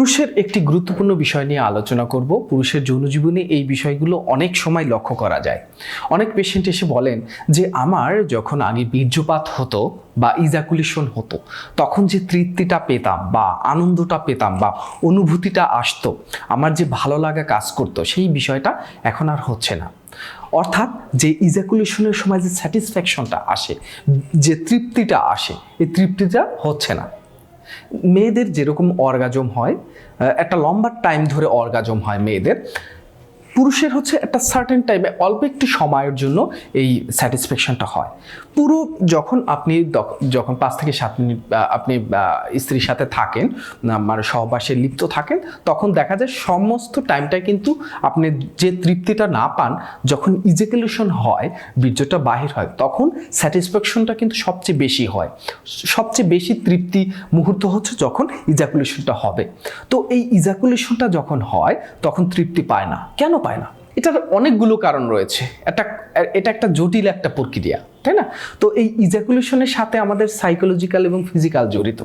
পুরুষের একটি গুরুত্বপূর্ণ বিষয় নিয়ে আলোচনা করব। পুরুষের যৌন জীবনে এই বিষয়গুলো অনেক সময় লক্ষ্য করা যায়। অনেক পেশেন্ট এসে বলেন যে, আমার যখন আগে বীর্যপাত হতো বা ইজাকুলেশন হতো, তখন যে তৃপ্তিটা পেতাম বা আনন্দটা পেতাম বা অনুভূতিটা আসতো, আমার যে ভালো লাগা কাজ করতো, সেই বিষয়টা এখন আর হচ্ছে না। অর্থাৎ যে ইজাকুলেশনের সময় যে স্যাটিসফ্যাকশনটা আসে, যে তৃপ্তিটা আসে, এই তৃপ্তিটা হচ্ছে না। মেয়েদের যেরকম অর্গাজম হয় একটা লম্বা টাইম ধরে অর্গাজম হয় মেয়েদের। পুরুষের হচ্ছে একটা সার্টেন টাইমে অল্প একটু সময়ের জন্য এই স্যাটিসফ্যাকশনটা হয়। পুরো যখন আপনি যখন পাঁচ থেকে সাত মিনিট আপনি স্ত্রীর সাথে থাকেন মানে সহবাসে লিপ্ত থাকেন, তখন দেখা যায় সমস্ত টাইমটাই কিন্তু আপনি যে তৃপ্তিটা না পান, যখন ইজেকুলেশন হয়, বীর্যটা বাহির হয়, তখন স্যাটিসফ্যাকশনটা কিন্তু সবচেয়ে বেশি হয়। সবচেয়ে বেশি তৃপ্তি মুহূর্ত হচ্ছে যখন ইজাকুলেশনটা হবে। তো এই ইজাকুলেশনটা যখন হয়, তখন তৃপ্তি পায় না। কেন পায় না। এটার অনেকগুলো কারণ রয়েছে। এটা এটা একটা জটিল একটা প্রক্রিয়া, তাই না? তো এই ইজাকুলেশনের সাথে আমাদের সাইকোলজিক্যাল এবং ফিজিক্যাল জড়িত।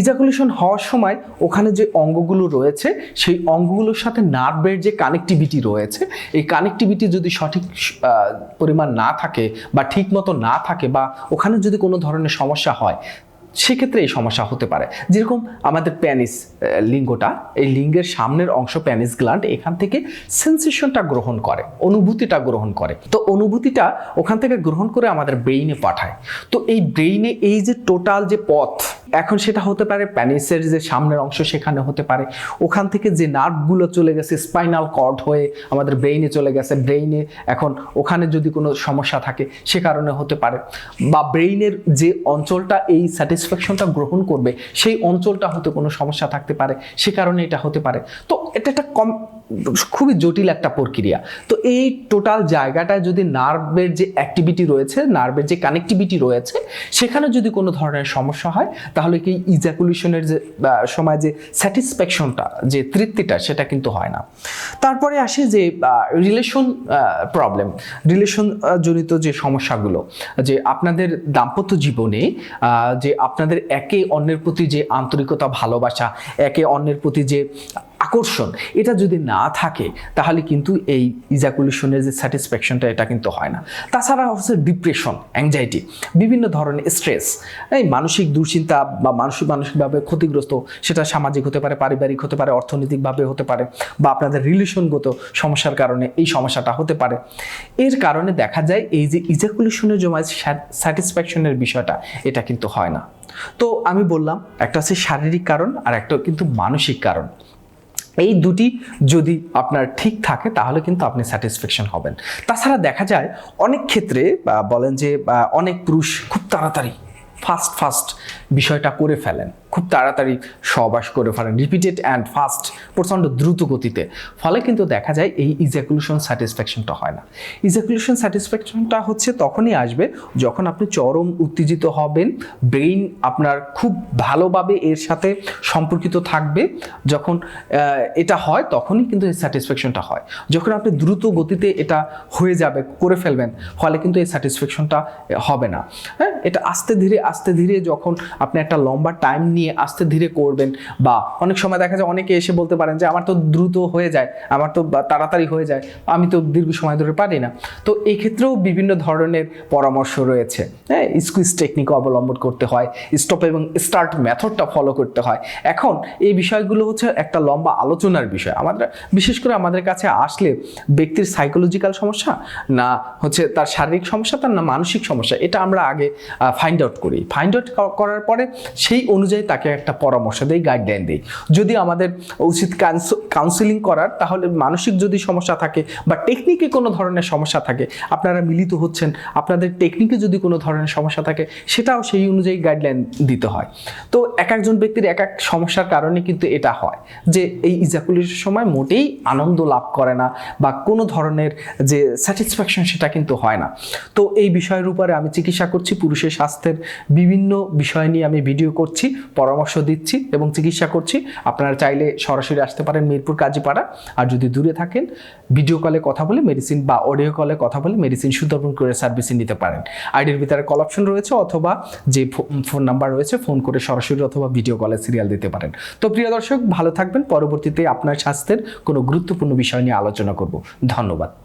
ইজাকুলেশন হওয়ার সময় ওখানে যে অঙ্গগুলো রয়েছে, সেই অঙ্গগুলোর সাথে নার্ভের যে কানেক্টিভিটি রয়েছে, এই কানেক্টিভিটি যদি সঠিক পরিমাণ না থাকে বা ঠিক মতো না থাকে বা ওখানে যদি কোনো ধরনের সমস্যা হয় সেক্ষেত্রে এই সমস্যা হতে পারে। যেরকম আমাদের প্যানিস লিঙ্গটা, এই লিঙ্গের সামনের অংশ প্যানিস গ্ল্যান্ড এখান থেকে সেন্সেশনটা গ্রহণ করে, অনুভূতিটা গ্রহণ করে। তো অনুভূতিটা ওখান থেকে গ্রহণ করে আমাদের ব্রেইনে পাঠায়। তো এই ব্রেইনে এই যে টোটাল যে পথ এখন সেটা হতে পারে প্যানিসের যে সামনের অংশ সেখানে হতে পারে। ওখান থেকে যে নার্ভগুলো চলে গেছে, স্পাইনাল কর্ড হয়ে আমাদের ব্রেইনে চলে গেছে। ব্রেইনে এখন ওখানে যদি কোনো সমস্যা থাকে, সে কারণে হতে পারে। বা ব্রেইনের যে অঞ্চলটা এই স্যাটিসফ্যাকশনটা গ্রহণ করবে, সেই অঞ্চলটা হতে কোনো সমস্যা থাকতে পারে। সে কারণে এটা হতে পারে। তো এটা একটা কম খুবই জটিল একটা প্রক্রিয়া। তো এই টোটাল জায়গাটায় যদি নার্ভের যে অ্যাক্টিভিটি রয়েছে নার্ভের যে কানেক্টিভিটি রয়েছে, সেখানে যদি কোনো ধরনের সমস্যা হয়, তাহলে কি ইজাকুলেশনের যে সময় যে স্যাটিসফ্যাকশনটা যে তৃপ্তিটা, সেটা কিন্তু হয় না। তারপরে আসে যে রিলেশন প্রবলেম রিলেশন জনিত যে সমস্যাগুলো, যে আপনাদের দাম্পত্য জীবনে যে আপনাদের একে অন্যের প্রতি যে আন্তরিকতা, ভালোবাসা, একে অন্যের প্রতি যে আকর্ষণ। এটা যদি না থাকে, তাহলে কিন্তু এই ইজাকুলেশনের যে স্যাটিসফ্যাকশনটা এটা কিন্তু হয় না। তাছাড়া হচ্ছে ডিপ্রেশন অ্যাংজাইটি বিভিন্ন ধরনের স্ট্রেস এই মানসিক দুশ্চিন্তা বা মানসিক, মানসিকভাবে ক্ষতিগ্রস্ত, সেটা সামাজিক হতে পারে, পারিবারিক হতে পারে, অর্থনৈতিকভাবে হতে পারে, বা আপনাদের রিলেশনগত সমস্যার কারণে এই সমস্যাটা হতে পারে। এর কারণে দেখা যায়, এই যে ইজাকুলেশনের জমায় স্যাটিসফ্যাকশনের বিষয়টা, এটা কিন্তু হয় না। তো আমি বললাম, একটা হচ্ছে শারীরিক কারণ, আর একটা কিন্তু মানসিক কারণ। এই দুটি যদি আপনার ঠিক থাকে, তাহলে কিন্তু আপনি স্যাটিসফ্যাকশন হবেন। তাছাড়া দেখা যায়, অনেক ক্ষেত্রে বলেন যে অনেক পুরুষ খুব তাড়াতাড়ি ফাস্ট ফাস্ট বিষয়টা করে ফেলেন। খুব তাড়াতাড়ি সহবাস করে ফেলেন। রিপিটেড অ্যান্ড ফাস্ট প্রচণ্ড দ্রুত গতিতে। ফলে কিন্তু দেখা যায় এই ইজাকুলেশন স্যাটিসফ্যাকশনটা হয় না। ইজাকুলেশন স্যাটিসফ্যাকশনটা হচ্ছে তখনই আসবে যখন আপনি চরম উত্তেজিত হবেন ব্রেইন আপনার খুব ভালোভাবে এর সাথে সম্পর্কিত থাকবে। যখন এটা হয় তখনই কিন্তু এই স্যাটিসফ্যাকশনটা হয়। যখন আপনি দ্রুত গতিতে এটা হয়ে যাবে, করে ফেলবেন, ফলে কিন্তু এই স্যাটিসফ্যাকশনটা হবে না। হ্যাঁ এটা আস্তে ধীরে আস্তে ধীরে যখন আপনি একটা লম্বা টাইম নিয়ে আস্তে ধীরে করবেন বা অনেক সময় দেখা যায় অনেকে এসে বলতে পারেন যে, আমার তো দ্রুত হয়ে যায়, আমার তো তাড়াতাড়ি হয়ে যায়, আমি তো দীর্ঘ সময় ধরে পারি না। তো এই ক্ষেত্রেও বিভিন্ন ধরনের পরামর্শ রয়েছে। হ্যাঁ স্কুইজ টেকনিক অবলম্বন করতে হয় স্টপ এবং স্টার্ট মেথডটা ফলো করতে হয়। এখন এই বিষয়গুলো হচ্ছে একটা লম্বা আলোচনার বিষয়। আমাদের, বিশেষ করে আমাদের কাছে আসলে ব্যক্তির সাইকোলজিক্যাল সমস্যা না হচ্ছে তার শারীরিক সমস্যা, তার না মানসিক সমস্যা, এটা আমরা আগে ফাইন্ড আউট করি। ফাইন্ড আউট করার পরে সেই অনুযায়ী তাকে একটা পরামর্শ দেই গাইডলাইন দিই। যদি আমাদের উচিত কাউন্সিলিং করার, তাহলে মানসিক যদি সমস্যা থাকে বা টেকনিকে কোনো ধরনের সমস্যা থাকে, আপনারা মিলিত হচ্ছেন, আপনাদের টেকনিকে যদি কোনো ধরনের সমস্যা থাকে, সেটাও সেই অনুযায়ী গাইডলাইন দিতে হয়। তো এক একজন ব্যক্তির এক এক সমস্যার কারণে কিন্তু এটা হয় যে এই ইজাকুলেশনের সময় মোটেই আনন্দ লাভ করে না বা কোনো ধরনের যে স্যাটিসফ্যাকশন সেটা কিন্তু হয় না। তো এই বিষয়ের উপরে আমি চিকিৎসা করছি, পুরুষের স্বাস্থ্যের বিভিন্ন বিষয় নিয়ে আমি ভিডিও করছি। পরামর্শ দিচ্ছি এবং চিকিৎসা করছি। আপনারা চাইলে সরাসরি আসতে পারেন মিরপুর কাজীপাড়া। আর যদি দূরে থাকেন ভিডিও কলে কথা বলে মেডিসিন বা অডিও কলে কথা বলে মেডিসিন সুন্দরবন করে সার্ভিসিং নিতে পারেন। আইডির ভিতরে কল অপশন রয়েছে অথবা যে ফোন নাম্বার রয়েছে ফোন করে সরাসরি অথবা ভিডিও কলে সিরিয়াল দিতে পারেন। তো প্রিয় দর্শক, ভালো থাকবেন। পরবর্তীতে আপনার স্বাস্থ্যের কোনো গুরুত্বপূর্ণ বিষয় নিয়ে আলোচনা করব। ধন্যবাদ।